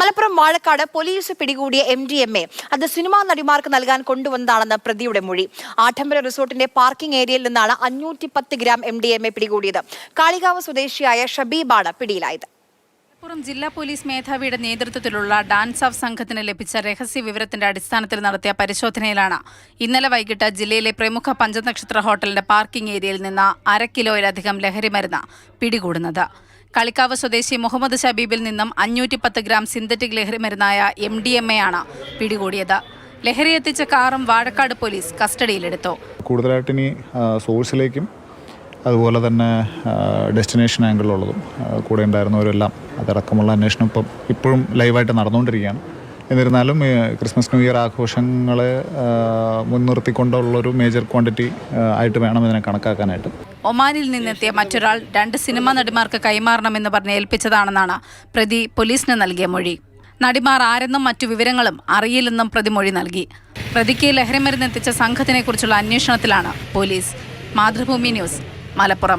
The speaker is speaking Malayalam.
മലപ്പുറം വാഴക്കാട് പോലീസ് പിടികൂടിയ എം ഡി എം എ. അത് സിനിമാ നടിമാർക്ക് നൽകാൻ കൊണ്ടുവന്നതാണെന്ന് പ്രതിയുടെ മൊഴി. ആഠംബര റിസോർട്ടിന്റെ പാർക്കിംഗ് ഏരിയയിൽ നിന്നാണ് അഞ്ഞൂറ്റി പത്ത് gram M D M A പിടികൂടിയത്. കാളികാവ് സ്വദേശിയായ ഷബീബാണ് പിടിയിലായത്. മലപ്പുറം ജില്ലാ പോലീസ് മേധാവിയുടെ നേതൃത്വത്തിലുള്ള ഡാൻസ് ഓഫ് സംഘത്തിന് ലഭിച്ച രഹസ്യ വിവരത്തിന്റെ അടിസ്ഥാനത്തിൽ നടത്തിയ പരിശോധനയിലാണ് ഇന്നലെ വൈകിട്ട് ജില്ലയിലെ പ്രമുഖ പഞ്ചനക്ഷത്ര ഹോട്ടലിന്റെ പാർക്കിംഗ് ഏരിയയിൽ നിന്ന് അര കിലോയിലധികം ലഹരി മരുന്ന് പിടികൂടുന്നത്. കളിക്കാവ് സ്വദേശി മുഹമ്മദ് ഷബീബിൽ നിന്നും അഞ്ഞൂറ്റി പത്ത് ഗ്രാം സിന്തറ്റിക് ലഹരി മരുന്നായ എം ഡി എം എ ആണ് പിടികൂടിയത്. ലഹരി എത്തിച്ച കാറും വാഴക്കാട് പോലീസ് കസ്റ്റഡിയിലെടുത്തു. കൂടുതലായിട്ട് ഇനി സോഴ്സിലേക്കും അതുപോലെ തന്നെ ഡെസ്റ്റിനേഷൻ ആംഗിളിലുള്ളതും കൂടെ ഉണ്ടായിരുന്നവരെല്ലാം അതടക്കമുള്ള അന്വേഷണം ഇപ്പം ഇപ്പോഴും ലൈവായിട്ട് നടന്നുകൊണ്ടിരിക്കുകയാണ്. എന്നിരുന്നാലും ക്രിസ്മസ് ന്യൂ ഇയർ ആഘോഷങ്ങളെ മുൻനിർത്തിക്കൊണ്ടുള്ളൊരു മേജർ ക്വാണ്ടിറ്റി ആയിട്ട് വേണം ഇതിനെ കണക്കാക്കാനായിട്ട്. ഒമാനിൽ നിന്നെത്തിയ മറ്റൊരാൾ രണ്ട് സിനിമാ നടിമാർക്ക് കൈമാറണമെന്ന് പറഞ്ഞ് ഏൽപ്പിച്ചതാണെന്നാണ് പ്രതി പോലീസിന് നൽകിയ മൊഴി. നടിമാർ ആരെന്നും മറ്റു വിവരങ്ങളും അറിയില്ലെന്നും പ്രതി മൊഴി നൽകി. പ്രതിക്ക് ലഹരിമരുന്ന് എത്തിച്ച സംഘത്തിനെക്കുറിച്ചുള്ള അന്വേഷണത്തിലാണ് പോലീസ്. മാതൃഭൂമി ന്യൂസ് മലപ്പുറം.